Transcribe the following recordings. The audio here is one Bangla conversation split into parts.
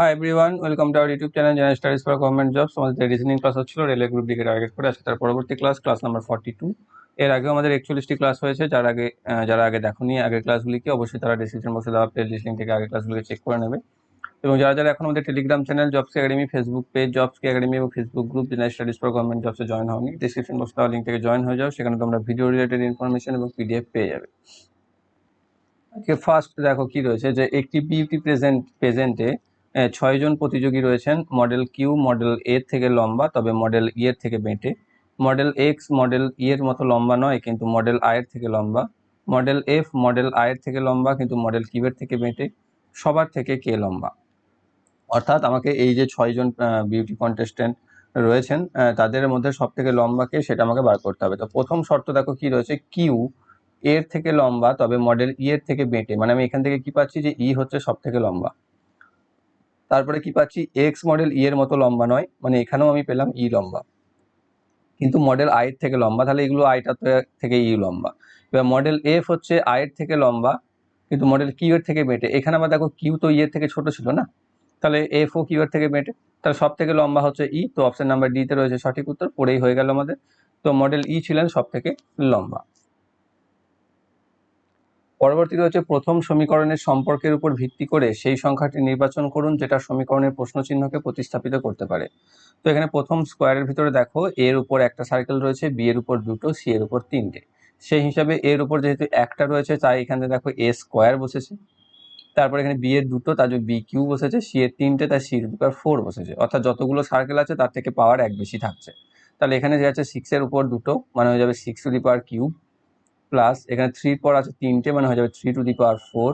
Hi everyone welcome to our YouTube channel general studies for government jobs আমাদের রিজনিং ক্লাস হচ্ছিল রেলওয়ে গ্রুপ ডিকে টার্গেট করে আজকে তার পরবর্তী class class number forty two এর আগেও আমাদের একচল্লিশটি ক্লাস হয়েছে। যার আগে যারা আগে দেখোনি, আগের ক্লাসগুলিকে অবশ্যই তারা ডিসক্রিপশন বক্সে দেওয়া প্লে লিস্টিং থেকে আগের ক্লাসগুলিকে চেক করে নেবে। এবং যারা যারা এখন আমাদের Telegram channel jobs academy Facebook page jobs academy এবং Facebook group general studies for government জবসে join হওনি ডিসক্রিপশন বক্সে দেওয়া লিঙ্ক থেকে জয়েন হয়ে যাও। সেখানে তোমরা ভিডিও রিলেটেড ইনফরমেশন এবং পিডিএফ পেয়ে যাবে। আজকে ফার্স্ট দেখো কি রয়েছে, যে একটি বিউটি প্রেজেন্ট প্রেজেন্টে ছয়জন প্রতিযোগী রয়েছেন মডেল কিউ মডেল এ থেকে লম্বা, তবে মডেল ই এর থেকে বেঁটে। মডেল এক্স মডেল ই এর মতো লম্বা নয়, কিন্তু মডেল আই এর থেকে লম্বা। মডেল এফ মডেল আই এর থেকে লম্বা, কিন্তু মডেল কিউ এর থেকে বেঁটে। সবার থেকে কে লম্বা? অর্থাৎ আমাকে এই যে ছয়জন বিউটি কন্টেস্টেন্ট রয়েছেন তাদের মধ্যে সব থেকে লম্বা কে সেটা আমাকে বার করতে হবে। তো প্রথম শর্ত দেখো কি রয়েছে? কিউ এর থেকে লম্বা, তবে মডেল ই এর থেকে বেঁটে। মানে আমি এখান থেকে কি পাচ্ছি? যে ই হচ্ছে সব থেকে লম্বা। তারপরে কি পাচ্ছি? এক্স মডেল ই এর মতো লম্বা নয় মানে এখানেও আমি পেলাম ই লম্বা। কিন্তু মডেল আই এর থেকে লম্বা, তাহলে এগুলো আইটা থেকে ই লম্বা। এবার মডেল এফ হচ্ছে আই এর থেকে লম্বা, কিন্তু মডেল কিউ এর থেকে বেটে এখানে আবার দেখো কিউ তো ই এর থেকে ছোট ছিল না? তাহলে এফ ও কিউ এর থেকে বেটে তাহলে সব থেকে লম্বা হচ্ছে ই তো অপশন নাম্বার ডি তে রয়েছে সঠিক উত্তর পড়েই হয়ে গেল আমাদের। তো মডেল ই ছিলেন সব থেকে লম্বা। পরবর্তী রয়েছে প্রথম সমীকরণের সম্পর্কের উপর ভিত্তি করে সেই সংখ্যাটি নির্বাচন করুন, যেটা সমীকরণের প্রশ্নচিহ্নকে প্রতিস্থাপিত করতে পারে। তো এখানে প্রথম স্কোয়ারের ভিতরে দেখো এর উপর একটা সার্কেল রয়েছে বি এর উপর দুটো সি এর উপর তিনটে। সেই হিসাবে এর উপর যেহেতু একটা রয়েছে, তাই এখানে দেখো এ স্কোয়ার বসেছে। তারপর এখানে বি এর দুটো, তার বি কিউ বসেছে সি এর তিনটে, তাই সি এর ফোর বসেছে। অর্থাৎ যতগুলো সার্কেল আছে, তার থেকে পাওয়ার এক বেশি থাকছে। তাহলে এখানে যে আছে সিক্স এর উপর দুটো মানে হয়ে যাবে six to the power cube plus এখানে থ্রির পর আছে তিনটে মানে হয়ে যাবে three to the power four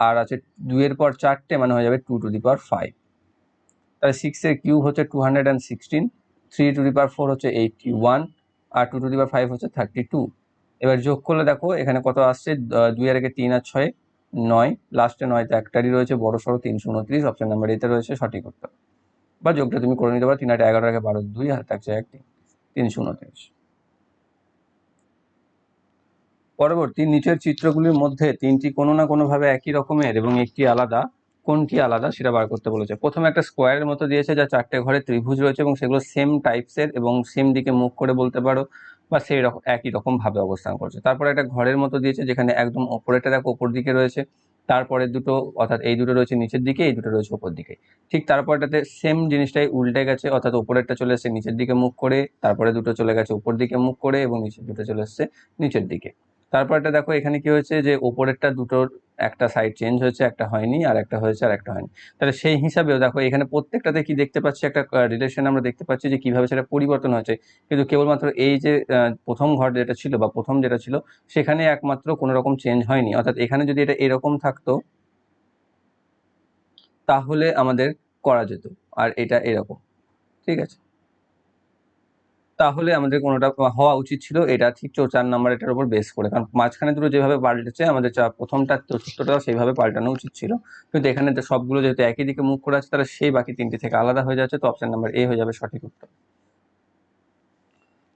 আর আছে দুইয়ের পর চারটে মানে হয়ে যাবে two to the power five তাহলে সিক্সের কিউব হচ্ছে two hundred and sixteen three to the power four হচ্ছে eighty one R two to the power five হচ্ছে থার্টি টু এবার যোগ করলে দেখো, এখানে কত আসছে? দুই আর একে তিন আর ছয়, নয়। লাস্টে নয়তে একটারই রয়েছে, বড় সড়ো তিনশো উনত্রিশ অপশন নাম্বার এতে রয়েছে সঠিক উত্তর। বা যোগটা তুমি করে নিতে পারো, তিন আটে এগারো আগে বারো দুই, আর থাকছে এক তিন, তিনশো উনত্রিশ। পরবর্তী নিচের চিত্রগুলির মধ্যে তিনটি কোনো না কোনোভাবে একই রকমের এবং একটি আলাদা। কোনটি আলাদা সেটা বার করতে বলেছে। প্রথমে একটা স্কোয়ারের মতো দিয়েছে যা চারটে ঘরে ত্রিভুজ রয়েছে এবং সেগুলো সেম টাইপসের এবং সেম দিকে মুখ করে বলতে পারো বা সেই রকম, একই রকমভাবে অবস্থান করছে। তারপরে একটা ঘরের মতো দিয়েছে যেখানে একদম ওপরেটা দেখো, ওপর দিকে রয়েছে। তারপরে দুটো, অর্থাৎ এই দুটো রয়েছে নিচের দিকে, এই দুটো রয়েছে ওপর দিকে। ঠিক তারপরটাতে সেম জিনিসটাই উল্টে গেছে, অর্থাৎ ওপরেরটা চলে এসেছে নিচের দিকে মুখ করে, তারপরে দুটো চলে গেছে উপর দিকে মুখ করে এবং নিচের দুটো চলে এসেছে নিচের দিকে। তারপরটা দেখো, এখানে কি হয়েছে যে ওপরেরটা দুটোর একটা সাইড চেঞ্জ হয়েছে, একটা হয়নি, আর একটা হয়েছে, আর একটা হয়নি। তাহলে সেই হিসাবেও দেখো, এখানে প্রত্যেকটাতে কি দেখতে পাচ্ছি, একটা রিলেশন আমরা দেখতে পাচ্ছি যে কীভাবে সেটা পরিবর্তন হয়েছে। কিন্তু কেবলমাত্র এই যে প্রথম ঘর যেটা ছিল বা প্রথম যেটা ছিল, সেখানে একমাত্র কোনো রকম চেঞ্জ হয়নি। অর্থাৎ এখানে যদি এটা এরকম থাকতো, তাহলে আমাদের করা যেত, আর এটা এরকম। ঠিক আছে? তাহলে আমাদের কোনোটা হওয়া উচিত ছিল, এটা ঠিক চার নাম্বার এটার উপর বেস করে। কারণ মাঝখানে দুটো যেভাবে পাল্টেছে, আমাদের চা- প্রথমটা চতুর্থটাও সেইভাবে পাল্টানো উচিত ছিল। কিন্তু এখানে সবগুলো যেহেতু একই দিকে মুখ করে আছে, তাহলে সেই বাকি তিনটি থেকে আলাদা হয়ে যাচ্ছে, তো অপশন নাম্বার এ হয়ে যাবে সঠিক উত্তর।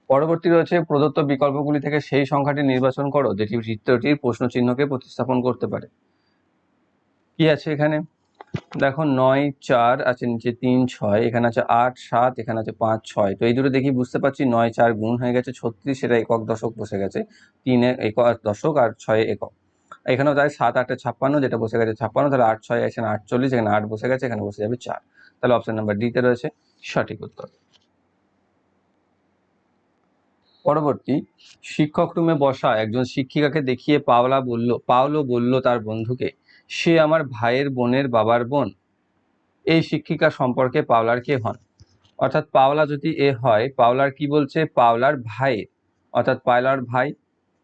পরবর্তী রয়েছে, প্রদত্ত বিকল্পগুলি থেকে সেই সংখ্যাটি নির্বাচন করো, যেটি চিত্রটির প্রশ্ন চিহ্নকে প্রতিস্থাপন করতে পারে। কি আছে এখানে? দেখো নয়, চার আছে নিচে তিন, ছয়, এখানে আছে আট, সাত, এখানে আছে পাঁচ, ছয়। তো এই দুটো দেখি বুঝতে পারছি নয়, চার গুণ হয়ে গেছে ছত্রিশ, সেটা একক দশক বসে গেছে। তিনে একক দশক আর ছয়ে একক। এখানেও তাই সাত, আটে ছাপ্পান্ন, যেটা বসে গেছে ছাপ্পান্ন, তাহলে আট, ছয় এখানে আটচল্লিশ, এখানে আট বসে গেছে, এখানে বসে যাবে চার। তাহলে অপশন নাম্বার ডিতে রয়েছে সঠিক উত্তর। পরবর্তী, শিক্ষক রুমে বসা একজন শিক্ষিকাকে দেখিয়ে পাওলা বলল, পাওলো বলল তার বন্ধুকে সে আমার ভাইয়ের বোনের বাবার বোন। এই শিক্ষিকা সম্পর্কে পাওলার কে হন? অর্থাৎ পাওলা যদি এ হয়, পাওলার কি বলছে? পাওলার ভাই। অর্থাৎ পাওলার ভাই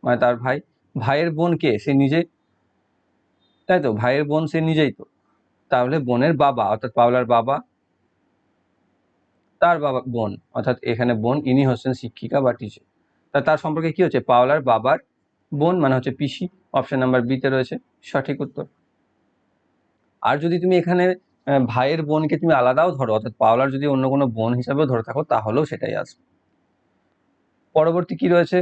মানে তার ভাই। ভাইয়ের বোন কে? সে নিজে তাই তো? ভাইয়ের বোন সে নিজেই তো। তাহলে বোনের বাবা, অর্থাৎ পাওলার বাবা, তার বাবা বোন, অর্থাৎ এখানে বোন, ইনি হচ্ছেন শিক্ষিকা বা টিচার তা তার সম্পর্কে কি হচ্ছে? পাওলার বাবার বোন মানে হচ্ছে পিসি অপশন নাম্বার বিতে রয়েছে। সঠিক উত্তর। আর যদি তুমি এখানে ভাইয়ের বোনকে তুমি আলাদাও ধরো, অর্থাৎ পাওলার যদি অন্য কোনো বোন হিসাবেও ধরে থাকো, তাহলেও সেটাই আসবে পরবর্তী কি রয়েছে?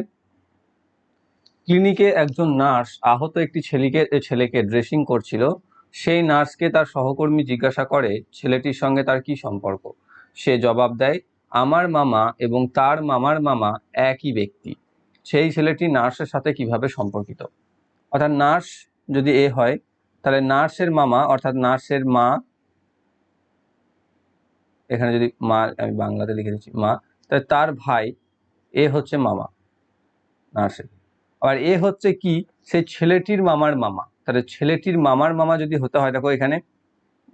ক্লিনিকে একজন নার্স, আহত একটি ছেলেকে ছেলেকে ড্রেসিং করছিল। সেই নার্সকে তার সহকর্মী জিজ্ঞাসা করে, ছেলেটির সঙ্গে তার কি সম্পর্ক? সে জবাব দেয়, আমার মামা এবং তার মামার মামা একই ব্যক্তি। সেই ছেলেটি নার্সের সাথে কীভাবে সম্পর্কিত? অর্থাৎ নার্স যদি এ হয় তাহলে নার্সের মামা, অর্থাৎ নার্সের মা, এখানে যদি মা, আমি বাংলাতে লিখে দিচ্ছি, মা, তাহলে তার ভাই, এ হচ্ছে মামা, নার্সের। আর এ হচ্ছে কি? সেই ছেলেটির মামার মামা। তাহলে ছেলেটির মামার মামা যদি হতে হয়, দেখো এখানে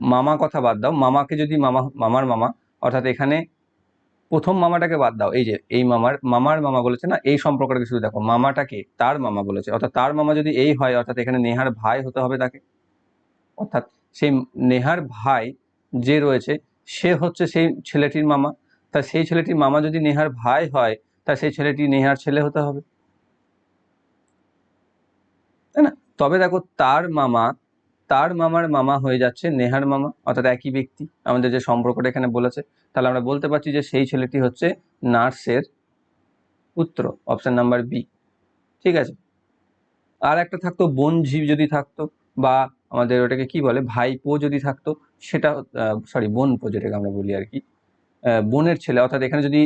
মামা কথা বাদ দাও, মামাকে যদি মামা, মামার মামা, অর্থাৎ এখানে প্রথম মামাটাকে বাদ দাও, এই যে, এই মামার মামার মামা বলেছে না, এই সম্পর্কটাকে শুধু দেখো, মামাটাকে তার মামা বলেছে, অর্থাৎ তার মামা যদি এই হয়, অর্থাৎ এখানে নেহার ভাই হতে হবে তাকে। অর্থাৎ সেই নেহার ভাই যে রয়েছে, সে হচ্ছে সেই ছেলেটির মামা। তা সেই ছেলেটির মামা যদি নেহার ভাই হয়, তা সেই ছেলেটি নেহার ছেলে হতে হবে। তাই না? তবে দেখো, তার মামা, তার মামার মামা হয়ে যাচ্ছে নেহার মামা, অর্থাৎ একই ব্যক্তি। আমাদের যে সম্পর্কটা এখানে বলেছে, তাহলে আমরা বলতে পারছি যে সেই ছেলেটি হচ্ছে নার্সের পুত্র, অপশন নাম্বার বি। ঠিক আছে? আর একটা থাকতো বোনঝি যদি থাকতো, বা আমাদের ওটাকে কি বলে? ভাইপো যদি থাকতো, সেটা সরি বোনপো যেটাকে আমরা বলি আর কি। বোনের ছেলে, অর্থাৎ এখানে যদি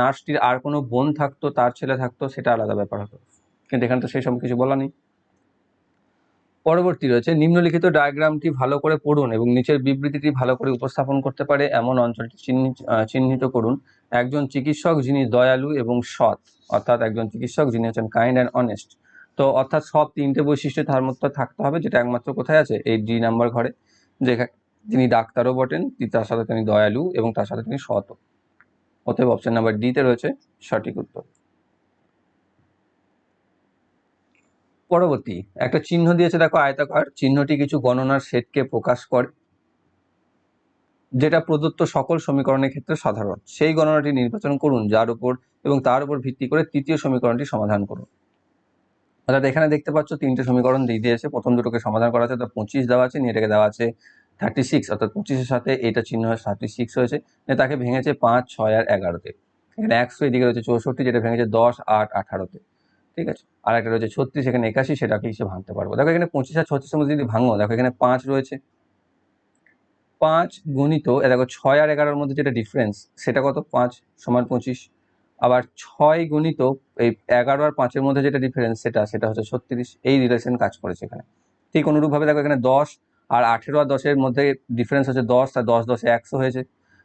নার্সটির আর কোনো বোন থাকতো, তার ছেলে থাকতো, সেটা আলাদা ব্যাপার হতো। কিন্তু এখানে তো সেই সব কিছু বলা নেই। পরবর্তী রয়েছে, নিম্নলিখিত ডায়াগ্রামটি ভালো করে পড়ুন এবং নিচের বিবৃতিটি ভালো করে উপস্থাপন করতে পারে এমন অঞ্চলটি চিহ্নিত করুন। একজন চিকিৎসক যিনি দয়ালু এবং সৎ, অর্থাৎ একজন চিকিৎসক যিনি হচ্ছেন কাইন্ড অ্যান্ড অনেস্ট তো অর্থাৎ সব তিনটে বৈশিষ্ট্য তার মধ্যে থাকতে হবে, যেটা একমাত্র কোথায় আছে? এই ডি নাম্বার ঘরে যেখানে তিনি ডাক্তারও বটেন তার সাথে তিনি দয়ালু এবং তার সাথে তিনি সৎ। অতএব অপশন নাম্বার ডিতে রয়েছে সঠিক উত্তর। পরবর্তী, একটা চিহ্ন দিয়েছে, দেখো আয়তাকার। চিহ্নটি কিছু গণনার সেটকে প্রকাশ করে, যেটা প্রদত্ত সকল সমীকরণের ক্ষেত্রে সাধারণ। সেই গণনাটি নির্বাচন করুন, যার উপর এবং তার উপর ভিত্তি করে তৃতীয় সমীকরণটি সমাধান করুন। অর্থাৎ এখানে দেখতে পাচ্ছ তিনটে সমীকরণ দিয়ে দিয়েছে। প্রথম দুটোকে সমাধান করা আছে, তো পঁচিশ দেওয়া আছে, নিয়ে এটাকে দেওয়া আছে থার্টি সিক্স অর্থাৎ পঁচিশের সাথে এটা চিহ্ন হয়ে থার্টি সিক্স হয়েছে তাকে ভেঙেছে পাঁচ, ছয় আর এগারোতে। এখানে একশো এদিকে রয়েছে চৌষট্টি, যেটা ভেঙেছে দশ, আট, আঠারোতে। ঠিক আছে? আর একটা রয়েছে ছত্রিশ, এখানে একাশি সেটাকে হিসেবে ভাঙতে পারব। দেখো এখানে পঁচিশ আর ছত্রিশের মধ্যে যদি ভাঙো, দেখো এখানে পাঁচ রয়েছে। পাঁচ গণিত দেখো ছয় আর এগারোর মধ্যে যেটা ডিফারেন্স সেটা কত? পাঁচ সমান পঁচিশ। আবার ছয় গুণিত এই এগারো আর পাঁচের মধ্যে যেটা ডিফারেন্স সেটা সেটা হচ্ছে ছত্রিশ, এই রিলেশন কাজ করেছে এখানে। ঠিক অনুরূপভাবে দেখো এখানে দশ আর আঠেরো আর দশের মধ্যে ডিফারেন্স হচ্ছে দশ, আর দশ, দশে একশো হয়েছে।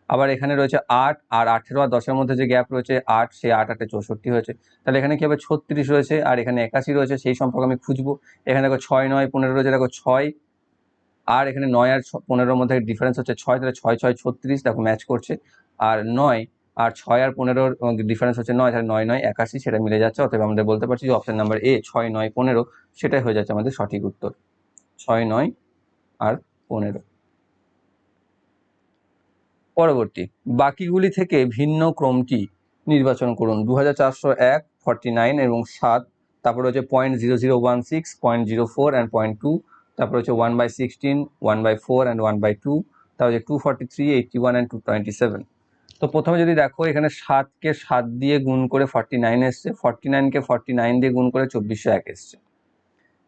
আবার এখানে রয়েছে আট আর আঠেরো আর দশের মধ্যে যে গ্যাপ রয়েছে, আট সেই আট আটে চৌষট্টি হয়েছে। তাহলে এখানে কি হবে? ছত্রিশ রয়েছে আর এখানে একাশি রয়েছে, সেই সম্পর্কে আমি খুঁজবো। এখানে দেখো ছয়, নয়, পনেরো রয়েছে, দেখো ছয় আর এখানে নয় আর পনেরোর মধ্যে ডিফারেন্স হচ্ছে ছয়, তাহলে ছয় ছয়, ছত্রিশ, দেখো ম্যাচ করছে। আর নয় আর ছয় আর পনেরোর ডিফারেন্স হচ্ছে নয়, তাহলে নয় নয় একাশি, সেটা মিলে যাচ্ছে। অতএব আমাদের বলতে পারছি যে অপশন নাম্বার এ ছয় নয় পনেরো, সেটাই হয়ে যাচ্ছে আমাদের সঠিক উত্তর। ছয় নয় আর পনেরো। পরবর্তী, বাকিগুলি থেকে ভিন্ন ক্রমটি নির্বাচন করুন। দু হাজার চারশো এক নাইন এবং সাত, তারপর হচ্ছে point zero zero one six point zero four and point two তারপর হচ্ছে one by sixteen one by four and one by two তারপর হচ্ছে two forty three eighty one and two twenty seven তো প্রথমে যদি দেখো, এখানে সাতকে সাত দিয়ে গুণ করে ফর্টি নাইন এসছে। ফর্টি নাইনকে ফর্টি নাইন দিয়ে গুণ করে চব্বিশশো এক এসছে।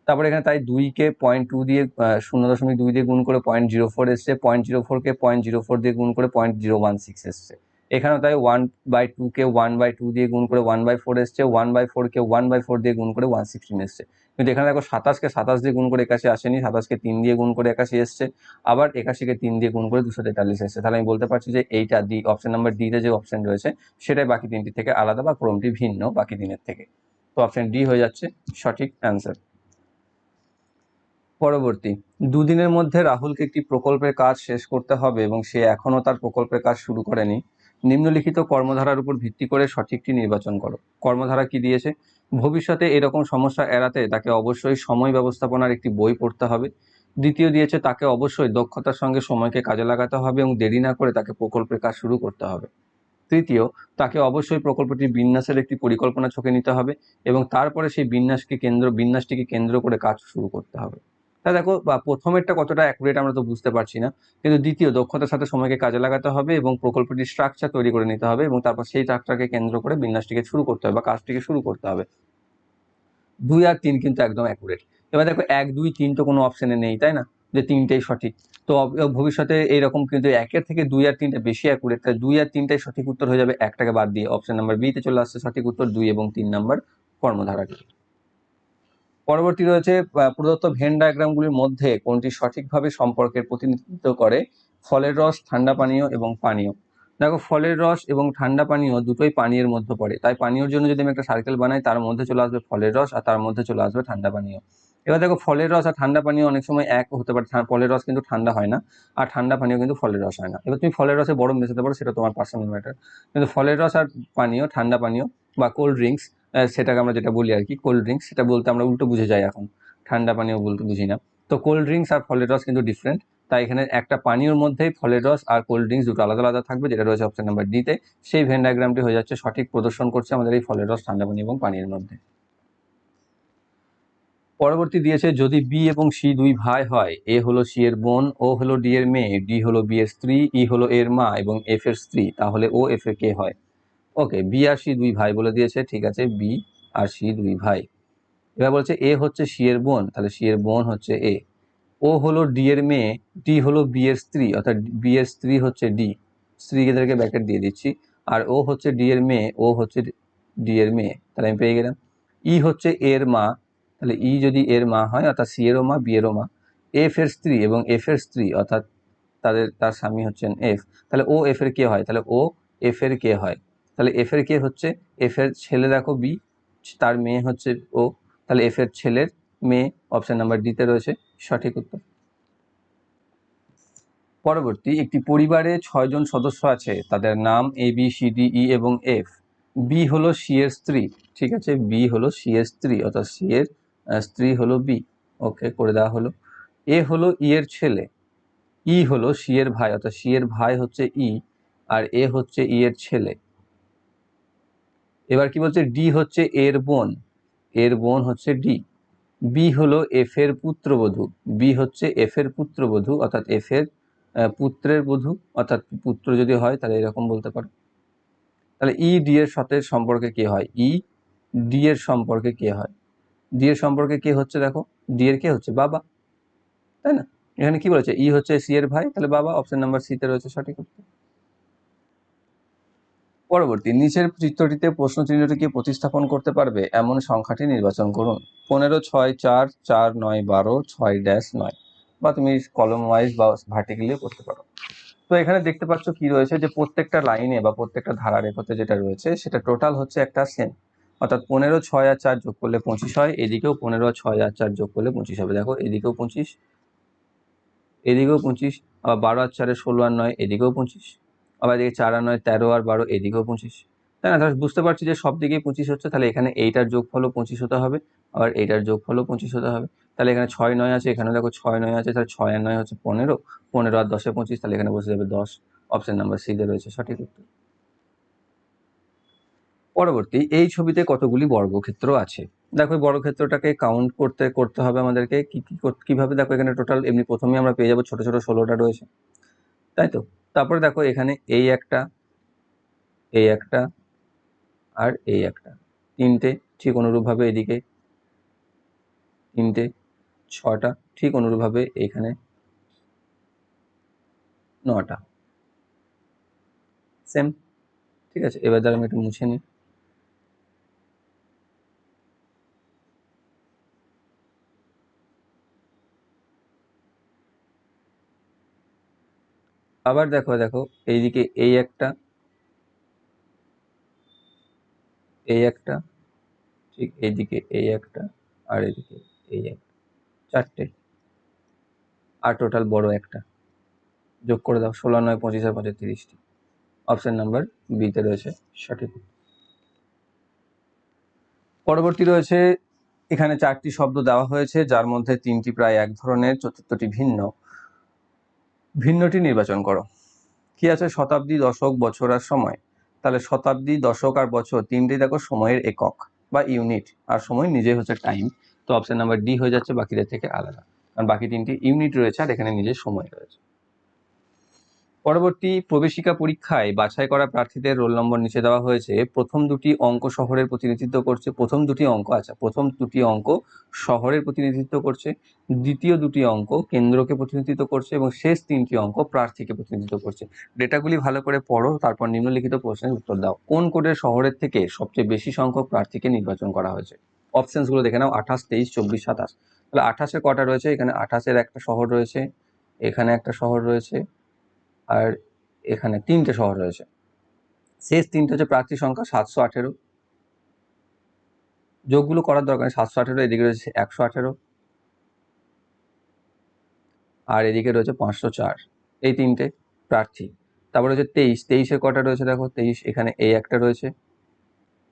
তারপরে এখানে তাই দুইকে পয়েন্ট টু দিয়ে শূন্য দশমিক দুই দিয়ে গুণ করে পয়েন্ট জিরো ফোর এসছে। পয়েন্ট জিরো ফোরকে পয়েন্ট জিরো ফোর দিয়ে গুণ করে পয়েন্ট জিরো ওয়ান সিক্স এসছে। এখানেও তাই ওয়ান বাই টুকে ওয়ান বাই টু দিয়ে গুণ করে ওয়ান বাই ফোর এসছে ওয়ান বাই ফোরকে ওয়ান বাই ফোর দিয়ে গুণ করে ওয়ান সিক্সটিন এসছে। কিন্তু এখানে দেখো সাতাশকে সাতাশ দিয়ে গুণ করে একাশি আসেনি, সাতাশকে তিন দিয়ে গুণ করে একাশি এসছে, আবার একাশিকে তিন দিয়ে গুণ করে দুশো তেতাল্লিশ এসছে। তাহলে আমি বলতে পারছি যে এইটা ডি অপশন নাম্বার ডিতে যে অপশন রয়েছে, সেটাই বাকি তিনটি থেকে আলাদা বা ক্রমটি ভিন্ন বাকি দিনের থেকে। তো অপশন ডি হয়ে যাচ্ছে, সঠিক অ্যান্সার পরবর্তী, দুদিনের মধ্যে রাহুলকে একটি প্রকল্পের কাজ শেষ করতে হবে এবং সে এখনও তার প্রকল্পের কাজ শুরু করেনি। নিম্নলিখিত কর্মধারার উপর ভিত্তি করে সঠিকটি নির্বাচন করো। কর্মধারা কি দিয়েছে? ভবিষ্যতে এরকম সমস্যা এড়াতে তাকে অবশ্যই সময় ব্যবস্থাপনার একটি বই পড়তে হবে। দ্বিতীয় দিয়েছে, তাকে অবশ্যই দক্ষতার সঙ্গে সময়কে কাজে লাগাতে হবে এবং দেরি না করে তাকে প্রকল্পের কাজ শুরু করতে হবে। তৃতীয়, তাকে অবশ্যই প্রকল্পটির বিন্যাসের একটি পরিকল্পনা চোখে নিতে হবে এবং তারপরে সেই বিন্যাসকে কেন্দ্র বিন্যাসটিকে কেন্দ্র করে কাজ শুরু করতে হবে। তা দেখো, বা প্রথমেরটা কতটা অ্যাকুরেট আমরা তো বুঝতে পারছি না। কিন্তু দ্বিতীয়, দক্ষতার সাথে সময়কে কাজে লাগাতে হবে এবং প্রকল্পটির স্ট্রাকচার তৈরি করে নিতে হবে এবং তারপর সেই স্ট্রাকচারকে কেন্দ্র করে বিন্যাসটিকে শুরু করতে হবে বা কাজটিকে শুরু করতে হবে। দুই আর তিন কিন্তু একদম অ্যাকুরেট এবার দেখো, এক, দুই, তিন তো কোনো অপশানে নেই, তাই না? যে তিনটেই সঠিক। তো ভবিষ্যতে এইরকম কিন্তু একের থেকে দুই আর তিনটে বেশি অ্যাকুরেট তাই দুই আর তিনটাই সঠিক উত্তর হয়ে যাবে একটাকে বাদ দিয়ে। অপশন নাম্বার বিতে চলে আসছে সঠিক উত্তর দুই এবং তিন নাম্বার কর্মধারাটি। পরবর্তী রয়েছে প্রদত্ত ভেন ডায়াগ্রামগুলির মধ্যে কোনটি সঠিকভাবে সম্পর্কের প্রতিনিধিত্ব করে? ফলের রস, ঠান্ডা পানীয় এবং পানীয়। দেখো, ফলের রস এবং ঠান্ডা পানীয় দুটোই পানীয়ের মধ্যে পড়ে। তাই পানীয়র জন্য যদি আমি একটা সার্কেল বানাই, তার মধ্যে চলে আসবে ফলের রস আর তার মধ্যে চলে আসবে ঠান্ডা পানীয়। এবার দেখো, ফলের রস আর ঠান্ডা পানীয় অনেক সময় এক হতে পারে। ফলের রস কিন্তু ঠান্ডা হয় না আর ঠান্ডা পানীয় কিন্তু ফলের রস হয় না। এবার তুমি ফলের রসে বরফ মেশাতে পারো, সেটা তোমার পার্সোনাল ম্যাটার কিন্তু ফলের রস আর পানীয়, ঠান্ডা পানীয় বা কোল্ড ড্রিঙ্কস সেটাকে আমরা যেটা বলি আর কি কোল্ড ড্রিঙ্কস সেটা বলতে আমরা উল্টো বুঝে যাই এখন। ঠান্ডা পানীয় বলতে বুঝি না। তো কোল্ড ড্রিঙ্কস আর ফলের রস কিন্তু ডিফারেন্ট তাই এখানে একটা পানীয়র মধ্যেই ফলের রস আর কোল্ড ড্রিঙ্কস দুটো আলাদা আলাদা থাকবে, যেটা রয়েছে অপশন নাম্বার ডিতে সেই ভেন ডায়াগ্রামটি হয়ে যাচ্ছে, সঠিক প্রদর্শন করছে আমাদের এই ফলের রস, ঠান্ডা পানি এবং পানির মধ্যে। পরবর্তী দিয়েছে, যদি বি এবং সি দুই ভাই হয় এ হলো সি এর বোন ও হলো ডি এর মেয়ে ডি হলো বি এর স্ত্রী ই হলো এর মা এবং এফ এর স্ত্রী, তাহলে ও এফ এর কে হয়? ওকে বি আর সি দুই ভাই বলে দিয়েছে, ঠিক আছে বি আর সি দুই ভাই। এবার বলছে এ হচ্ছে সি এর বোন, তাহলে সি এর বোন হচ্ছে এ ও হলো ডি এর মেয়ে ডি হলো বি এর স্ত্রী, অর্থাৎ বি এর স্ত্রী হচ্ছে ডি স্ত্রীদেরকে ব্যাকেট দিয়ে দিচ্ছি। আর ও হচ্ছে ডি এর মেয়ে ও হচ্ছে ডি এর মেয়ে। তাহলে আমি পেয়ে গেলাম। ই হচ্ছে এর মা, তাহলে ই যদি এর মা হয়, অর্থাৎ সি এরও মা বি এরও মা এফ এর স্ত্রী এবং এফ এর স্ত্রী, অর্থাৎ তাদের, তার স্বামী হচ্ছেন এফ তাহলে ও এফ এর কে হয়? তাহলে ও এফ এর কে হয়? তাহলে এফ এর কে হচ্ছে এফ এর ছেলে দেখো বি তার মেয়ে হচ্ছে ও তাহলে এফ এর ছেলের মেয়ে অপশন নাম্বার ডিতে রয়েছে, সঠিক উত্তর। পরবর্তী একটি পরিবারে ছয়জন সদস্য আছে, তাদের নাম A B C D E এবং এফ বি হলো সি এর স্ত্রী, ঠিক আছে? বি হলো সি এর স্ত্রী, অর্থাৎ সি এর স্ত্রী হলো বি ওকে করে দেওয়া হলো। এ হলো ই এর ছেলে ই হলো সি এর ভাই, অর্থাৎ সি এর ভাই হচ্ছে ই আর এ হচ্ছে ই এর ছেলে। এবার কি বলছে? ডি হচ্ছে এর বোন। এর বোন হচ্ছে ডি। বি হলো এফ এর পুত্রবধূ। বি হচ্ছে এফ এর পুত্রবধূ, অর্থাৎ এফ এর পুত্রের বধূ, অর্থাৎ পুত্র যদি হয়, তাহলে এরকম বলতে পারো। তাহলে ই ডি এর সাথে সম্পর্কে কে হয়? ই ডি এর সম্পর্কে কে হয়? ডি এর সম্পর্কে কে হচ্ছে দেখো? ডি এর কে হচ্ছে বাবা। তাই না? এখানে কি বলেছে? ই হচ্ছে সি এর ভাই, তাহলে বাবা অপশন নাম্বার সি তে রয়েছে সঠিক উত্তর। পরবর্তী নিচের চিত্রটিতে প্রশ্ন চিহ্নটিকে প্রতিস্থাপন করতে পারবে? এমন সংখ্যাটি নির্বাচন করুন। পনেরো, ছয়, চার চার, নয়, বারো, ছয়, ড্যাশ, নয়। বা তুমি কলম ওয়াইজ বা ভার্টিক্যালিও করতে পারো। তো এখানে দেখতে পাচ্ছ কি রয়েছে যে প্রত্যেকটা লাইনে বা প্রত্যেকটা ধারা রেখাতে যেটা রয়েছে, সেটা টোটাল হচ্ছে একটা সেম। অর্থাৎ পনেরো, ছয় আর চার যোগ করলে পঁচিশ হয়, এদিকেও পনেরো, ছয় আর চার যোগ করলে পঁচিশ হবে। দেখো, এদিকেও পঁচিশ এদিকেও পঁচিশ, আবার বারো আর চারে ষোলো আর নয়, এদিকেও পঁচিশ। আবার এদিকে চার নয়, তেরো আর বারো, এদিকেও পঁচিশ। তাই না? তাহলে বুঝতে পারছি যে সব দিকেই পঁচিশ হচ্ছে, তাহলে এখানে এইটার যোগফলও পঁচিশ হতে হবে, আবার এইটার যোগফলও পঁচিশ হতে হবে। তাহলে এখানে ছয় নয় আছে এখানে দেখো ছয় নয় আছে, তাহলে ছয় আর নয় হচ্ছে পনেরো পনেরো আর দশে পঁচিশ, তাহলে এখানে বসে যাবে দশ। অপশান নাম্বার সি তে রয়েছে সঠিক উত্তর। পরবর্তী, এই ছবিতে কতগুলি বর্গক্ষেত্র আছে? দেখো এই বর্গক্ষেত্রটাকে কাউন্ট করতে করতে হবে আমাদেরকে, কী, কি কীভাবে? দেখো এখানে টোটাল এমনি প্রথমেই আমরা পেয়ে যাব ছোটো ছোটো ষোলোটা রয়েছে। তাই তো? তারপরে দেখো এখানে এই একটা এই একটা আর এই একটা। তিনটে ঠিক অনুরূপভাবে এদিকে। তিনটে, ছটা ঠিক অনুরূপভাবে এখানে। নটা। সেম ঠিক আছে? এবার দ্বারা আমি একটু মুছে নিই। আবার দেখো দেখো, এইদিকে এই একটা এই একটা, ঠিক এইদিকে এই একটা আর এদিকে এই একটা, চারটে, আর টোটাল বড় একটা। যোগ করে দাও, ষোলো, নয়, পঁচিশ আর পঁচিশ, তিরিশটি। অপশন নাম্বার বিতে রয়েছে সঠিক। পরবর্তী রয়েছে, এখানে চারটি শব্দ দেওয়া হয়েছে, যার মধ্যে তিনটি প্রায় এক ধরনের, চতুর্থটি ভিন্ন। ভিন্নটি নির্বাচন করো। কি আছে? শতাব্দী দশক বছর আর সময়। তাহলে শতাব্দী দশক আর বছর তিনটি দেখো সময়ের একক বা ইউনিট। আর সময় নিজেই হচ্ছে টাইম। তো অপশান নাম্বার ডি হয়ে যাচ্ছে বাকিদের থেকে আলাদা। কারণ বাকি তিনটি ইউনিট রয়েছে আর এখানে নিজের সময় রয়েছে। পরবর্তী প্রবেশিকা পরীক্ষায় বাছাই করা প্রার্থীদের রোল নম্বর নিচে দেওয়া হয়েছে। প্রথম দুটি অঙ্ক শহরের প্রতিনিধিত্ব করছে। প্রথম দুটি অঙ্ক আচ্ছা প্রথম দুটি অঙ্ক শহরের প্রতিনিধিত্ব করছে। দ্বিতীয় দুটি অঙ্ক কেন্দ্রকে প্রতিনিধিত্ব করছে এবং শেষ তিনটি অঙ্ক প্রার্থীকে প্রতিনিধিত্ব করছে। ডেটাগুলি ভালো করে পড়ো, তারপর নিম্নলিখিত প্রশ্নের উত্তর দাও। কোন কোডের শহরের থেকে সবচেয়ে বেশি সংখ্যক প্রার্থীকে নির্বাচন করা হয়েছে? অপশনসগুলো দেখে নাও, আঠাশ, তেইশ, চব্বিশ, সাতাশ। তাহলে আঠাশে কটা রয়েছে? এখানে আঠাশের একটা শহর রয়েছে, এখানে একটা শহর রয়েছে আর এখানে তিনটে শহর রয়েছে। শেষ তিনটে হচ্ছে প্রার্থী সংখ্যা সাতশো আঠেরো। যোগগুলো করার দরকার সাতশো আঠেরো, এদিকে রয়েছে একশো আঠেরো। আর এদিকে রয়েছে পাঁচশো চার। এই তিনটে প্রার্থী। তারপরে রয়েছে তেইশ। তেইশের কটা রয়েছে দেখো? তেইশ, এখানে এই একটা রয়েছে,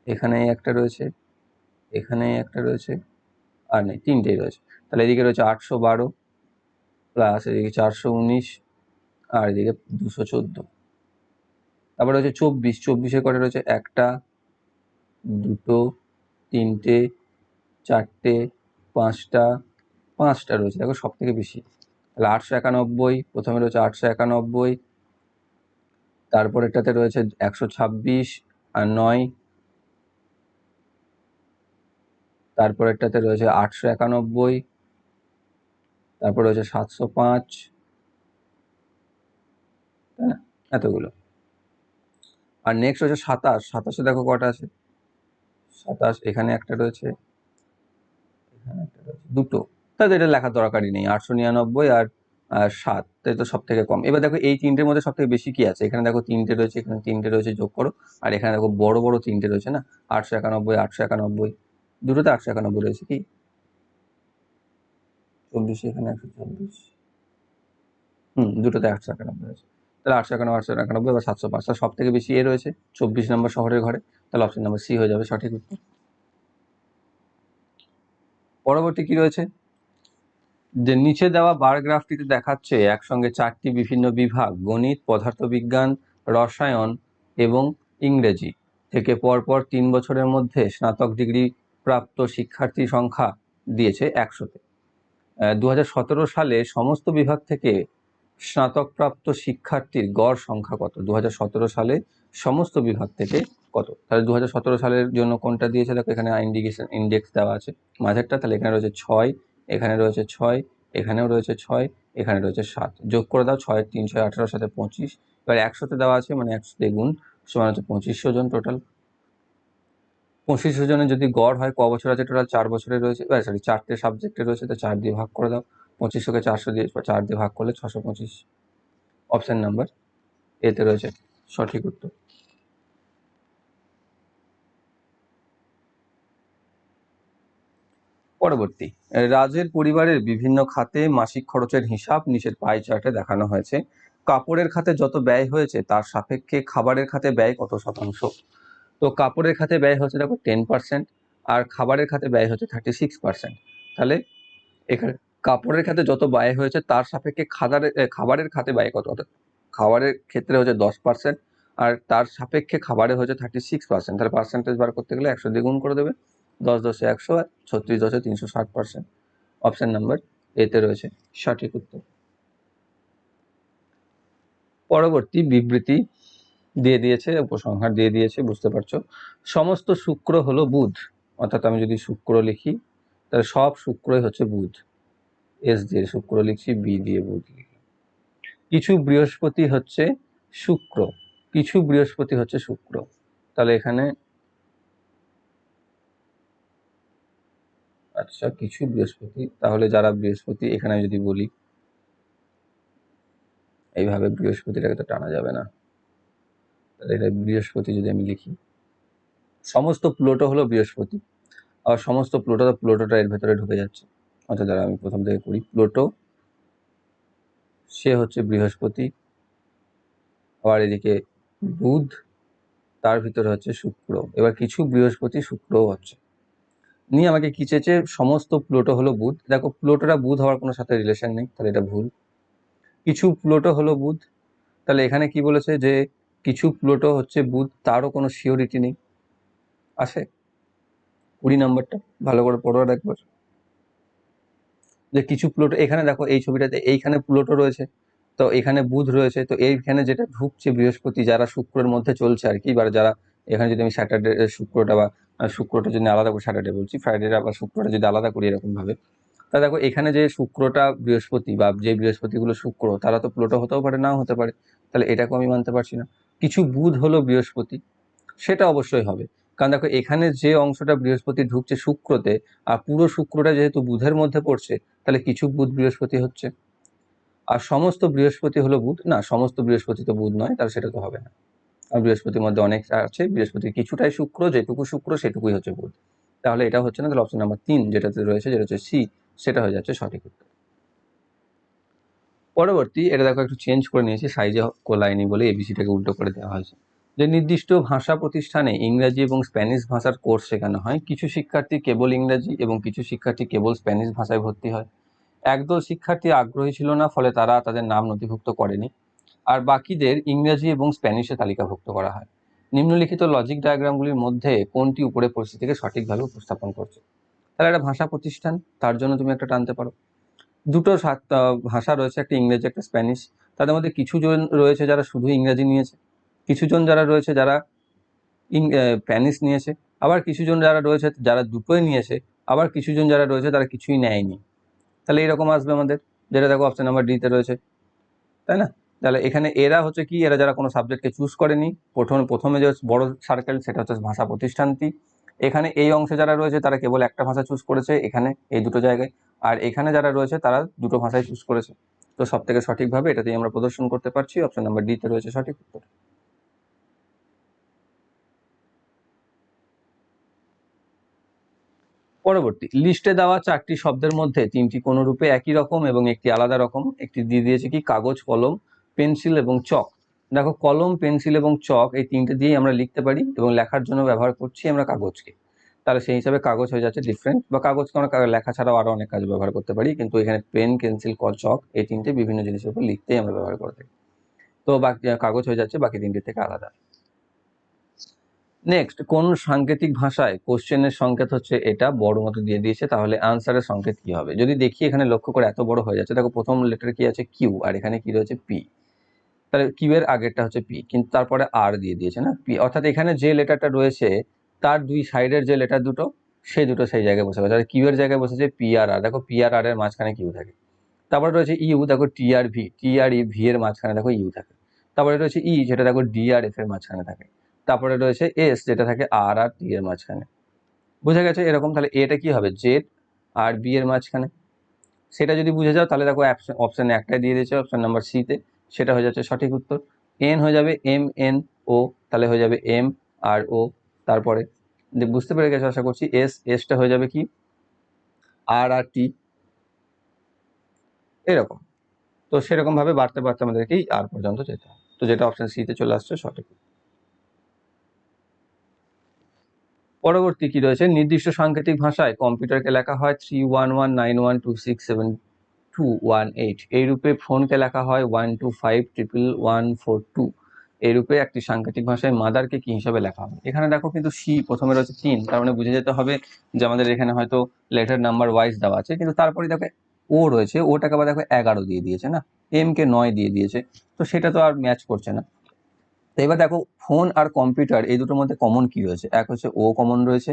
এখানে এই একটা রয়েছে, এখানে একটা রয়েছে, আর নেই, তিনটেই রয়েছে। তাহলে এদিকে রয়েছে আটশো বারো, প্লাস এদিকে চারশো উনিশ আর এদিকে দুশো চোদ্দ। তারপরে রয়েছে চব্বিশ। চব্বিশের কটা রয়েছে? একটা, দুটো, তিনটে, চারটে, পাঁচটা পাঁচটা রয়েছে। দেখো সব থেকে বেশি। তাহলে আটশো একানব্বই, প্রথমে রয়েছে আটশো একানব্বই, তারপরেরটাতে রয়েছে একশো ছাব্বিশ আর নয়। তারপরেরটাতে রয়েছে আটশো একানব্বই, তারপর রয়েছে সাতশো পাঁচ তাই না এতগুলো। আর নেক্সট রয়েছে সাতাশ। সাতাশে দেখো কটা আছে? সাতাশ, এখানে একটা রয়েছে। এখানে একটা রয়েছে। দুটো। তাহলে এটা লেখার দরকারই নেই। আটশো নিরানব্বই আর সাত। তাই তো সব থেকে কম। এবার দেখো এই তিনটের মধ্যে সব থেকে বেশি কি আছে? এখানে দেখো তিনটে রয়েছে, এখানে তিনটে রয়েছে যোগ করো। আর এখানে দেখো বড় বড় তিনটে রয়েছে না? আটশো একানব্বই আটশো একানব্বই। দুটোতে আটশো একানব্বই রয়েছে কি? চব্বিশ এখানে একশো চব্বিশ। হুম, দুটোতে একশো একানব্বই রয়েছে। তাহলে আটশো একানব্বই আটশো একানব্বই বা সাতশো পাঁচ সব থেকে বেশি এ রয়েছে। চব্বিশ নম্বর শহরের ঘরে, তাহলে অপশন নাম্বার সি হয়ে যাবে সঠিক উত্তর। পরবর্তী কি রয়েছে? যে নিচে দেওয়া বার গ্রাফটিতে দেখাচ্ছে একসঙ্গে চারটি বিভিন্ন বিভাগ, গণিত, পদার্থবিজ্ঞান, রসায়ন এবং ইংরেজি, থেকে পরপর তিন বছরের মধ্যে স্নাতক ডিগ্রি প্রাপ্ত শিক্ষার্থী সংখ্যা দিয়েছে একশোতে। দু হাজার সতেরো সালে সমস্ত বিভাগ থেকে স্নাতকপ্রাপ্ত শিক্ষার্থীর গড় সংখ্যা কত? দু হাজার সতেরো সালে সমস্ত বিভাগ থেকে কত? তাহলে দু হাজার সতেরো সালের জন্য কোনটা দিয়েছে? দেখো, এখানে ইন্ডিকেশন ইন্ডেক্স দেওয়া আছে। মাঝেরটা, তাহলে এখানে রয়েছে ছয়, এখানে রয়েছে ছয়, এখানেও রয়েছে ছয়, এখানে রয়েছে সাত। যোগ করে দাও, ছয়, তিন, ছয় আঠারোর সাথে পঁচিশ। এবার একশোতে দেওয়া আছে মানে একশো গুণ সমান হচ্ছে পঁচিশশো জন টোটাল পঁচিশশো জনের যদি গড় হয়, ক বছর আছে? টোটাল চার বছরে রয়েছে। সরি চারটে সাবজেক্টে রয়েছে, তো চার দিয়ে ভাগ করে দাও। পঁচিশশোকে চারশো দিয়ে চার দিয়ে ভাগ করলে ছশো পঁচিশ। অপশান নাম্বার এতে রয়েছে। সঠিক উত্তর। পরবর্তী। রাজের পরিবারের বিভিন্ন খাতে মাসিক খরচের হিসাব নিচের পাই চার্টে দেখানো হয়েছে। কাপড়ের খাতে যত ব্যয় হয়েছে, তার সাপেক্ষে খাবারের খাতে ব্যয় কত শতাংশ? তো কাপড়ের খাতে ব্যয় হচ্ছে দেখো টেন পার্সেন্ট আর খাবারের খাতে ব্যয় হচ্ছে থার্টি সিক্স পার্সেন্ট তাহলে এখানে কাপড়ের খাতে যত ব্যয় হয়েছে তার সাপেক্ষে খাবারের খাবারের খাতে ব্যয় কত অর্থাৎ খাবারের ক্ষেত্রে হচ্ছে দশ পার্সেন্ট আর তার সাপেক্ষে খাবারে হচ্ছে থার্টি সিক্স পার্সেন্ট তাহলে পার্সেন্টেজ বার করতে গেলে একশো দ্বিগুণ করে দেবে। দশ দশে একশো আর ছত্রিশ দশে তিনশো ষাট পার্সেন্ট অপশান নাম্বার এতে রয়েছে সঠিক উত্তর। পরবর্তী বিবৃতি দিয়ে দিয়েছে, উপসংহার দিয়ে দিয়েছে, বুঝতে পারছ? সমস্ত শুক্র হলো বুধ, অর্থাৎ আমি যদি শুক্র লিখি, তাহলে সব শুক্রই হচ্ছে বুধ। এস দিয়ে শুক্র লিখছি বি দিয়ে বুধ লিখি কিছু বৃহস্পতি হচ্ছে শুক্র, কিছু বৃহস্পতি হচ্ছে শুক্র। তাহলে এখানে আচ্ছা কিছু বৃহস্পতি, তাহলে যারা বৃহস্পতি, এখানে যদি বলি, এইভাবে বৃহস্পতিটাকে তো টানা যাবে না। এটা বৃহস্পতি যদি আমি লিখি। সমস্ত প্লোটো হলো বৃহস্পতি। আর সমস্ত প্লোটো প্লোটোটা এর ভেতরে ঢুকে যাচ্ছে। অর্থাৎ যারা আমি প্রথম থেকে করি প্লোটো সে হচ্ছে বৃহস্পতি। আবার এদিকে বুধ, তার ভিতরে হচ্ছে শুক্র। এবার কিছু বৃহস্পতি শুক্রও হচ্ছে। নিয়ে আমাকে কি চেয়েছে? সমস্ত প্লোটো হলো বুধ। দেখো প্লোটোটা বুধ হওয়ার কোনো সাথে রিলেশন নেই, তাহলে এটা ভুল। কিছু প্লোটো হলো বুধ। তাহলে এখানে কি বলেছে যে কিছু প্লোটো হচ্ছে বুধ, তারও কোনো সিওরিটি নেই। আছে? কুড়ি নাম্বারটা, ভালো করে পড়ো আর একবার। যে কিছু প্লোটো, এখানে দেখো এই ছবিটাতে এইখানে প্লোটো রয়েছে, তো এখানে বুধ রয়েছে, তো এইখানে যেটা ঢুকছে বৃহস্পতি, যারা শুক্রের মধ্যে চলছে আর কি, বা যারা এখানে যদি আমি স্যাটারডে শুক্রটা বা শুক্রটা যদি আলাদা করে, স্যাটারডে বলছি ফ্রাইডেটা বা শুক্রটা যদি আলাদা করি এরকমভাবে তা দেখো এখানে যে শুক্রটা বৃহস্পতি বা যে বৃহস্পতিগুলো শুক্র, তারা তো প্লুটো হতেও পারে, নাও হতে পারে, তাহলে এটাকেও আমি মানতে পারছি না। কিছু বুধ হলো বৃহস্পতি, সেটা অবশ্যই হবে। কারণ দেখো, এখানে যে অংশটা বৃহস্পতি ঢুকছে শুক্রতে, আর পুরো শুক্রটা যেহেতু বুধের মধ্যে পড়ছে, তাহলে কিছু বুধ বৃহস্পতি হচ্ছে। আর সমস্ত বৃহস্পতি হলো বুধ? না, সমস্ত বৃহস্পতি তো বুধ নয়, তাহলে সেটা তো হবে না। আর বৃহস্পতির মধ্যে অনেক আছে, বৃহস্পতির কিছুটাই শুক্র, যেটুকু শুক্র, সেটুকুই হচ্ছে বুধ। তাহলে এটা হচ্ছে না, তাহলে অপশন নাম্বার তিন যেটাতে রয়েছে, যেটা হচ্ছে সি, সেটা হয়ে যাচ্ছে সঠিক উত্তর। পরবর্তী এটা দেখো একটু চেঞ্জ করে নিয়েছে সাইজে কোলাইনি বলে এবিসিটাকে উল্টো করে দেওয়া হয়েছে। যে নির্দিষ্ট ভাষা প্রতিষ্ঠানে ইংরাজি এবং স্প্যানিশ ভাষার কোর্স শেখানো হয়। কিছু শিক্ষার্থী কেবল ইংরাজি এবং কিছু শিক্ষার্থী কেবল স্প্যানিশ ভাষায় ভর্তি হয়। একদল শিক্ষার্থী আগ্রহী ছিল না, ফলে তারা তাদের নাম নথিভুক্ত করেনি। আর বাকিদের ইংরাজি এবং স্প্যানিশে তালিকাভুক্ত করা হয়। নিম্নলিখিত লজিক ডায়াগ্রামগুলির মধ্যে কোনটি উপরে পরিস্থিতিকে সঠিকভাবে উপস্থাপন করছে? তাহলে একটা ভাষা প্রতিষ্ঠান, তার জন্য তুমি একটা টানতে পারো। দুটো ভাষা রয়েছে, একটা ইংরেজি, একটা স্প্যানিশ। তাদের মধ্যে কিছু জন রয়েছে যারা শুধু ইংরেজি নিয়েছে, কিছুজন যারা রয়েছে যারা স্প্যানিশ নিয়েছে, আবার কিছুজন যারা রয়েছে যারা দুটোই নিয়েছে, আবার কিছুজন যারা রয়েছে তারা কিছুই নেয়নি। তাহলে এরকম আসবে আমাদের, যেটা দেখো অপশন নাম্বার ডিতে রয়েছে। তাই না? তাহলে এখানে এরা হচ্ছে কি, এরা যারা কোনো সাবজেক্টকে চুজ করেনি, প্রথম, প্রথমে যে বড় সার্কেল সেটা হচ্ছে ভাষা প্রতিষ্ঠানটি। এখানে এই অংশে যারা রয়েছে তারা কেবল একটা ভাষা চুজ করেছে, এখানে এই দুটো জায়গায়। আর এখানে যারা রয়েছে, তারা দুটো ভাষায় চুজ করেছে। তো সব থেকে সঠিকভাবে এটাতেই আমরা প্রদর্শন করতে পারছি। অপশন নাম্বার ডিতে রয়েছে সঠিক উত্তর। পরবর্তী লিস্টে দেওয়া চারটি শব্দের মধ্যে তিনটি কোনো রূপে একই রকম এবং একটি আলাদা রকম। একটি দিয়ে দিয়েছে কি? কাগজ, কলম, পেন্সিল এবং চক। দেখো, কলম, পেন্সিল এবং চক এই তিনটে দিয়েই আমরা লিখতে পারি এবং লেখার জন্য ব্যবহার করছি আমরা কাগজকে। তাহলে সেই হিসাবে কাগজ হয়ে যাচ্ছে ডিফারেন্ট বা কাগজকে আমরা কা- লেখা ছাড়াও আরও অনেক কাজ ব্যবহার করতে পারি, কিন্তু এখানে পেন পেন্সিল চক এই তিনটে বিভিন্ন জিনিসের উপর লিখতেই আমরা ব্যবহার করে থাকি। তো বাকি কাগজ হয়ে যাচ্ছে, বাকি তিনটে থেকে আলাদা। নেক্সট কোন সাংকেতিক ভাষায় কোশ্চেনের সংকেত হচ্ছে এটা, বড় মতো দিয়ে দিয়েছে, তাহলে আনসারের সংকেত কি হবে? যদি দেখি এখানে লক্ষ্য করে এত বড় হয়ে যাচ্ছে, দেখো প্রথম লেটার কি আছে? কিউ আর এখানে কি রয়েছে? পি তাহলে কিউ এর আগেরটা হচ্ছে পি কিন্তু তারপরে আর দিয়ে দিয়েছে না? পি অর্থাৎ এখানে যে লেটারটা রয়েছে তার দুই সাইডের যে লেটার দুটো, সেই দুটো সেই জায়গায় বসে গেছে। কিউ এর জায়গায় বসেছে পি আর আর দেখো পি আর আর এর মাঝখানে কিউ থাকে। তারপরে রয়েছে ইউ দেখো টি আর ভি টি আর ই ভি এর মাঝখানে দেখো ইউ থাকে। তারপরে রয়েছে ই যেটা দেখো ডি আর এফ এর মাঝখানে থাকে। তারপরে রয়েছে এস যেটা থাকে আর আর টি এর মাঝখানে। বুঝে গেছে এরকম? তাহলে এটা কি হবে? জেড আর বি এর মাঝখানে। সেটা যদি বুঝে যাও, তাহলে দেখো অপশন একটাই দিয়ে দিয়েছে। অপশন নাম্বার সিতে সেটা হয়ে যাচ্ছে সঠিক উত্তর। এন হয়ে যাবে এম এন ও তাহলে হয়ে যাবে এম আর ও তারপরে বুঝতে পেরে গেছো, আশা করছি। এস এসটা হয়ে যাবে কি? আর আর টি এরকম। তো সেরকম ভাবে বাড়তে বাড়তে আমাদেরকেই আর পর্যন্ত যেতে হবে। তো যেটা অপশন সিতে চলে আসছে, সঠিক। পরবর্তী কি রয়েছে? নির্দিষ্ট সাংকেতিক ভাষায় কম্পিউটারকে লেখা হয় three one one nine one two six seven two one eight এই রূপে ফোনকে লেখা হয় one two five triple one four two এই রূপে একটি সাংকেতিক ভাষায় মাদারকে কি হিসাবে লেখা হবে? এখানে দেখো কিন্তু সি প্রথমে রয়েছে তিন, তার মানে বুঝে যেতে হবে যে আমাদের এখানে হয়তো লেটার নাম্বার ওয়াইজ দেওয়া আছে, কিন্তু তারপরে দেখো ও রয়েছে, ওটাকে আবার দেখো এগারো দিয়ে দিয়েছে, না? এম কে নয় দিয়ে দিয়েছে, তো সেটা তো আর ম্যাচ করছে না। তো এবার দেখো ফোন আর কম্পিউটার এই দুটোর মধ্যে কমন কি রয়েছে? এক হচ্ছে ও কমন রয়েছে,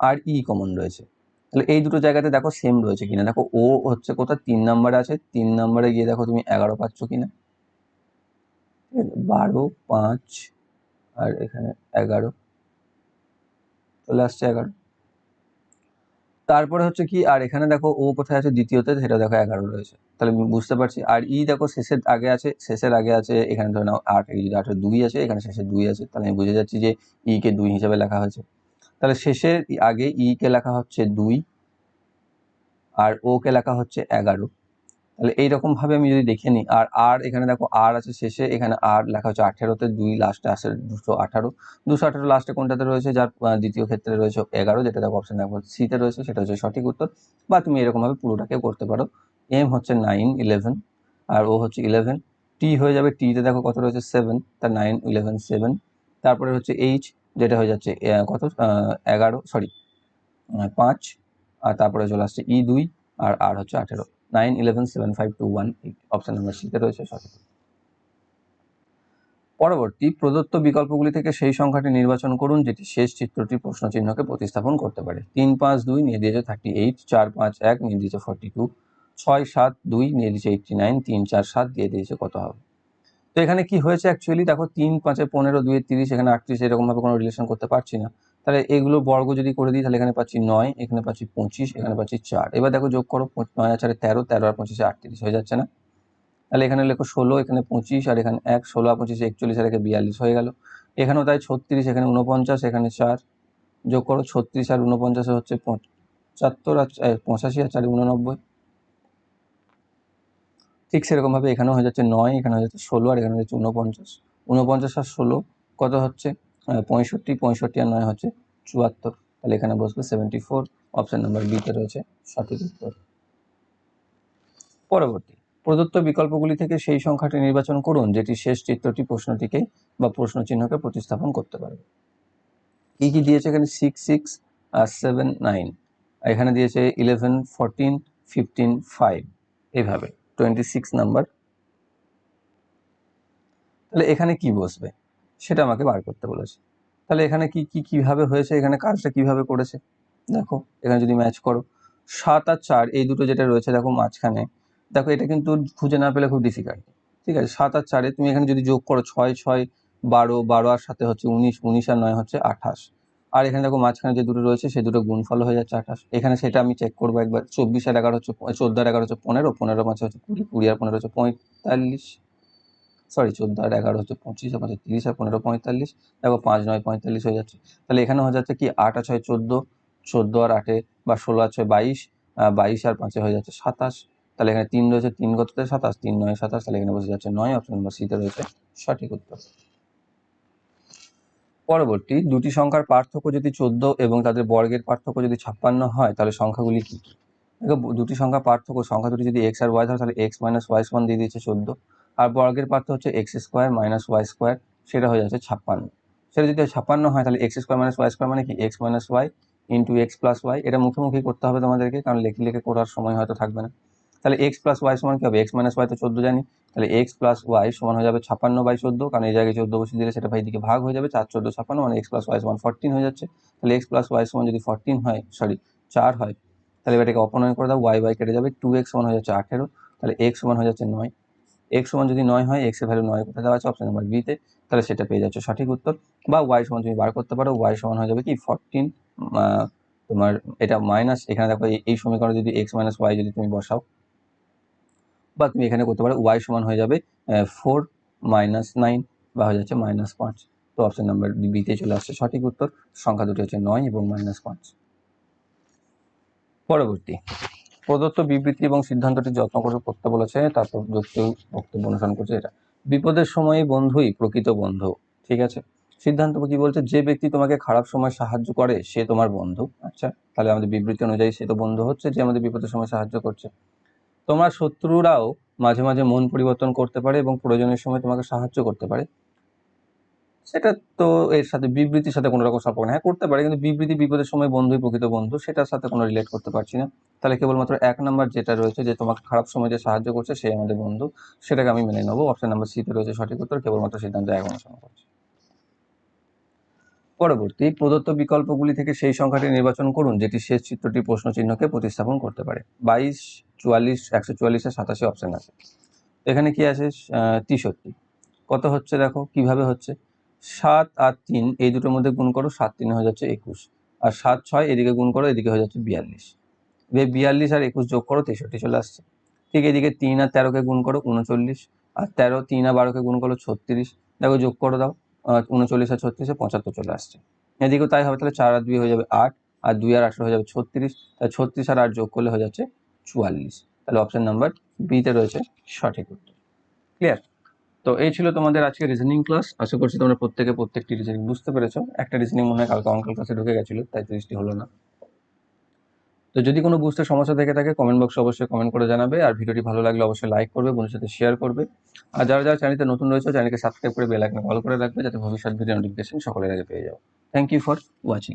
আর ই কমন রয়েছে। তাহলে এই দুটো জায়গাতে দেখো সেম রয়েছে কিনা? দেখো ও হচ্ছে কোথাও তিন নাম্বারে আছে, তিন নাম্বারে গিয়ে দেখো তুমি এগারো পাচ্ছ কিনা। বারো, পাঁচ, আর এখানে এগারো। চলে আসছে এগারো। তারপরে হচ্ছে কি, আর এখানে দেখো ও কোথায় আছে দ্বিতীয়তে, সেটা দেখো এগারো রয়েছে। তাহলে বুঝতে পারছি, আর ই দেখো শেষের আগে আছে, শেষের আগে আছে, এখানে ধরে নাও আট, এই যদি আটের দুই আছে, এখানে শেষে দুই আছে। তাহলে আমি বুঝে যাচ্ছি যে ই কে দুই হিসাবে লেখা হয়েছে। তাহলে শেষের আগে ই কে লেখা হচ্ছে দুই, আর ও কে লেখা হচ্ছে এগারো। তাহলে এইরকম ভাবে আমি যদি দেখে নিই, আর আর এখানে দেখো আর আছে শেষে, এখানে আর লেখা হচ্ছে আঠেরোতে, দুই লাস্টে আসে দুশো আঠারো। দুশো আঠারো লাস্টে কোনটাতে রয়েছে? যার দ্বিতীয় ক্ষেত্রে রয়েছে এগারো, যেটা দেখো অপশন দেখো সিতে রয়েছে, সেটা হচ্ছে সঠিক উত্তর। বা তুমি এরকমভাবে পুরোটাকে করতে পারো। এম হচ্ছে নাইন ইলেভেন আর ও হচ্ছে ইলেভেন টি হয়ে যাবে টিতে দেখো কত রয়েছে? সেভেন তার নাইন ইলেভেন সেভেন তারপরে হচ্ছে এইচ যেটা হয়ে যাচ্ছে কত? এগারো সরি পাঁচ। আর তারপরে চলে আসছে ই দুই, আর আর হচ্ছে আঠেরো। Nine eleven seven five two one eight option number সিতে রয়েছে, সঠিক। পরবর্তী প্রদত্ত বিকল্পগুলি থেকে সেই সংখ্যাটি নির্বাচন করুন, যেটি শেষ চিত্রটি প্রশ্ন চিহ্নকে প্রতিস্থাপন করতে পারে। তিন পাঁচ দুই নিয়ে দিয়েছে থার্টি এইট চার পাঁচ এক নিয়ে দিয়েছে ফর্টি টু ছয় সাত দুই নিয়ে দিয়েছে এইটটি নাইন তিন চার সাত দিয়ে দিয়েছে কত হবে। তো এখানে কি হয়েছে অ্যাকচুয়ালি দেখো, তিন পাঁচে পনেরো দুই তিরিশ, এখানে আটত্রিশ এরকমভাবে কোনো রিলেশন করতে পারছি না। তাহলে এগুলো বর্গ যদি করে দিই, তাহলে এখানে পাচ্ছি নয়, এখানে পাচ্ছি পঁচিশ, এখানে পাচ্ছি চার। এবার দেখো যোগ করো নয় আর চারে তেরো তেরো আর পঁচিশে আটত্রিশ, হয়ে যাচ্ছে না? তাহলে এখানে লেখো ষোলো, এখানে পঁচিশ আর এখানে এক, ষোলো আর পঁচিশে একচল্লিশ, আর এখানে বিয়াল্লিশ হয়ে গেল। এখানেও তাই ছত্রিশ, এখানে উনপঞ্চাশ এখানে চার। যোগ করো ছত্রিশ আর উনপঞ্চাশে হচ্ছে পঁচাত্তর আর পঁচাশি আর চারে উননব্বই ঠিক সেরকমভাবে এখানেও হয়ে যাচ্ছে নয়, এখানে হয়ে যাচ্ছে ষোলো, আর এখানে হয়ে যাচ্ছে উনপঞ্চাশ উনপঞ্চাশ আর ষোলো কত হচ্ছে? পঁয়ষট্টি পঁয়ষট্টি আর নয় হচ্ছে চুয়াত্তর। তাহলে এখানে বসবে সেভেন্টি ফোর অপশন নাম্বার বিতে রয়েছে সঠিক উত্তর। পরবর্তী, প্রদত্ত বিকল্পগুলি থেকে সেই সংখ্যাটি নির্বাচন করুন, যেটি শেষ চিত্রটি প্রশ্নটিকে বা প্রশ্ন চিহ্নকে প্রতিস্থাপন করতে পারবে কী কী দিয়েছে এখানে? সিক্স সিক্স আর সেভেন নাইন এখানে দিয়েছে ইলেভেন ফোরটিন ফিফটিন ফাইভ এইভাবে টোয়েন্টি সিক্স নাম্বার তাহলে এখানে কি বসবে? সেটা আমাকে বার করতে বলেছে। তাহলে এখানে কি কি, কীভাবে হয়েছে? এখানে কাজটা কীভাবে করেছে? দেখো, এখানে যদি ম্যাচ করো, সাত আর চার, এই দুটো যেটা রয়েছে, দেখো মাঝখানে, দেখো এটা কিন্তু খুঁজে না পেলে খুব ডিফিকাল্ট ঠিক আছে, সাত আর চারে তুমি এখানে যদি যোগ করো, ছয় ছয়, বারো বারো আর সাথে হচ্ছে উনিশ উনিশ আর নয় হচ্ছে আঠাশ। আর এখানে দেখো মাঝখানে যে দুটো রয়েছে, সে দুটো গুণফল হয়ে যাচ্ছে আঠাশ। এখানে সেটা আমি চেক করব একবার। চব্বিশ আর এগারো হচ্ছে চোদ্দ আর এগারো হচ্ছে পনেরো পনেরো মাঝে হচ্ছে কুড়ি কুড়ি আর পনেরো হচ্ছে পঁয়তাল্লিশ। সরি চোদ্দ আর এগারো হচ্ছে পঁচিশ আর পাঁচে তিরিশ আর পনেরো পঁয়তাল্লিশ। দেখো পাঁচ, নয়, পঁয়তাল্লিশ হয়ে যাচ্ছে। তাহলে এখানে হয়ে যাচ্ছে কি? আট আর ছয়, চোদ্দ চোদ্দ আর আটে বা ষোলো আর ছয়, বাইশ বাইশ আর পাঁচে হয়ে যাচ্ছে সাতাশ। তাহলে এখানে তিন রয়েছে, তিন কততে সাতাশ? তিন, নয়, সাতাশ। তাহলে এখানে বসে যাচ্ছে নয় অপশন নম্বর সিতে রয়েছে সঠিক উত্তর। পরবর্তী দুটি সংখ্যার পার্থক্য যদি চোদ্দ এবং তাদের বর্গের পার্থক্য যদি ছাপ্পান্ন হয়, তাহলে সংখ্যাগুলি কি? দেখো দুটি সংখ্যা পার্থক্য, সংখ্যা দুটি যদি এক্স আর ওয়াই হয় তাহলে এক্স মাইনাস ওয়াই সমান দিয়ে দিয়েছে চোদ্দ। আর বর্গের পার্থক্য হচ্ছে X square minus Y square সেটা হয়ে যাচ্ছে ছাপ্পান্ন। সেটা যদি ছাপ্পান্ন হয়, তাহলে X square minus Y square মানে কি? X minus Y into X plus Y এটা মুখোমুখি করতে হবে তোমাদেরকে, কারণ লেখে লেখে করার সময় হয়তো থাকবে না। তাহলে এক্স প্লাস ওয়াই সমান কি হবে? এক্স মাইনাস ওয়াই তো চোদ্দ জানি। তাহলে এক্স প্লাস ওয়াই সমান হয়ে যাবে ছাপ্পান্ন বাই চোদ্দ, কারণ এই জায়গায় চোদ্দ বসে দিলে সেটা ভাই দিকে ভাগ হয়ে যাবে, চার, চোদ্দ, ছাপ্পান্ন মানে এক্স প্লাস ওয়াই সমান ফোরটিন হয়ে যাচ্ছে। তাহলে এক্স প্লাস ওয়াই সমান যদি ফোরটিন হয় সরি চার হয়, তাহলে এটাকে অপনয়ন করে দাও ওয়াই ওয়াই কেটে যাবে টু এক্স সমান হয়ে যাচ্ছে আঠেরো, তাহলে এক্স সমান হয়ে যাচ্ছে নয়। এক্স সমান যদি নয় হয় এক্সের ভ্যালু নয়, কোথায় দেওয়া আছে? অপশন নাম্বার বিতে তাহলে সেটা পেয়ে যাচ্ছে সঠিক উত্তর। বা ওয়াই সমান তুমি বার করতে পারো ওয়াই সমান হয়ে যাবে কি? ফোরটিন তোমার এটা মাইনাস এখানে দেখো এই সমীকরণে যদি এক্স মাইনাস ওয়াই যদি তুমি বসাও, বা তুমি এখানে করতে পারো ওয়াই সমান হয়ে যাবে ফোর মাইনাস নাইন বা হয়ে যাচ্ছে মাইনাস পাঁচ। তো অপশন নাম্বার বিতে চলে আসছে সঠিক উত্তর। সংখ্যা দুটি হচ্ছে নয় এবং মাইনাস পাঁচ। পরবর্তী। প্রদত্ত বিবৃতি এবং সিদ্ধান্তটি যত্ন করে করতে বলেছে, তারপর যুক্তি বক্তব্য অনুসরণ করছে এটা। বিপদের সময় বন্ধুই প্রকৃত বন্ধু, ঠিক আছে? সিদ্ধান্ত কি বলছে? যে ব্যক্তি তোমাকে খারাপ সময় সাহায্য করে, সে তোমার বন্ধু। আচ্ছা তাহলে আমাদের বিবৃতি অনুযায়ী সে তো বন্ধু হচ্ছে, যে আমাদের বিপদের সময় সাহায্য করছে। তোমার শত্রুরাও মাঝে মাঝে মন পরিবর্তন করতে পারে এবং প্রয়োজনের সময় তোমাকে সাহায্য করতে পারে। সেটা তো এর সাথে বিবৃতির সাথে কোনো রকম সম্পর্ক হ্যাঁ করতে পারে, কিন্তু বিবৃতি বিপদের সময় বন্ধুই প্রকৃত বন্ধু, সেটার সাথে কোনো রিলেট করতে পারছি না। তাহলে কেবলমাত্র এক নাম্বার যেটা রয়েছে, যে তোমাকে খারাপ সময় যে সাহায্য করছে, সে আমাদের বন্ধু। সেটাকে আমি মেনে নেব। অপশন নাম্বার সিতে রয়েছে সঠিক উত্তর, কেবলমাত্র সিদ্ধান্ত এক অনুসরণ করছে। পরবর্তী, প্রদত্ত বিকল্পগুলি থেকে সেই সংখ্যাটি নির্বাচন করুন, যেটি শেষ চিত্রটি প্রশ্ন চিহ্নকে প্রতিস্থাপন করতে পারে। বাইশ, চুয়াল্লিশ, একশো চুয়াল্লিশের সাতাশি অপশন আছে। এখানে কি আছে? তেষট্টি। কত হচ্ছে দেখো? কীভাবে হচ্ছে? সাত আর তিন, এই দুটোর মধ্যে গুণ করো, সাত, তিনে হয়ে যাচ্ছে একুশ। আর সাত, ছয়, এদিকে গুণ করো, এদিকে হয়ে যাচ্ছে বিয়াল্লিশ। এবার বিয়াল্লিশ আর একুশ যোগ করো, তেষট্টি চলে আসছে। ঠিক এদিকে তিন আর তেরোকে গুণ করো, উনচল্লিশ। আর তেরো, তিন আর বারোকে গুণ করো, ছত্রিশ। দেখো যোগ করে দাও উনচল্লিশ আর ছত্রিশে পঁচাত্তর চলে আসছে। এদিকেও তাই হবে, তাহলে চার আর দুই হয়ে যাবে আট, আর দুই আর আঠারো হয়ে যাবে ছত্রিশ। তাহলে ছত্রিশ আর আট যোগ করলে হয়ে যাচ্ছে চুয়াল্লিশ। তাহলে অপশন নাম্বার বিতে রয়েছে সঠিক উত্তর। ক্লিয়ার তো এই ছিল তোমাদের আজকে রিজনিং ক্লাস আশা করছি তোমরা প্রত্যেকে প্রত্যেকটি রিজনিং বুঝতে পেরেছ। একটা রিজনিং মনে হয় কালকে অঙ্কের ক্লাসে ঢুকে গেছিল, তাই তিরিশটি হলো না। তো যদি কোনো বুঝতে সমস্যা থেকে থাকে কমেন্ট বক্সে অবশ্যই কমেন্ট করে জানাবে। আর ভিডিওটি ভালো লাগলে অবশ্যই লাইক করবে বন্ধুর সাথে শেয়ার করবে। আর যারা যারা চ্যানেলতে নতুন রয়েছে চ্যানেলকে সাবস্ক্রাইব করে বেল আইকনে কল করে রাখবে, যাতে ভবিষ্যৎ ভিডিও নোটিফিকেশন সকলের আগে পেয়ে যাও। Thank you for watching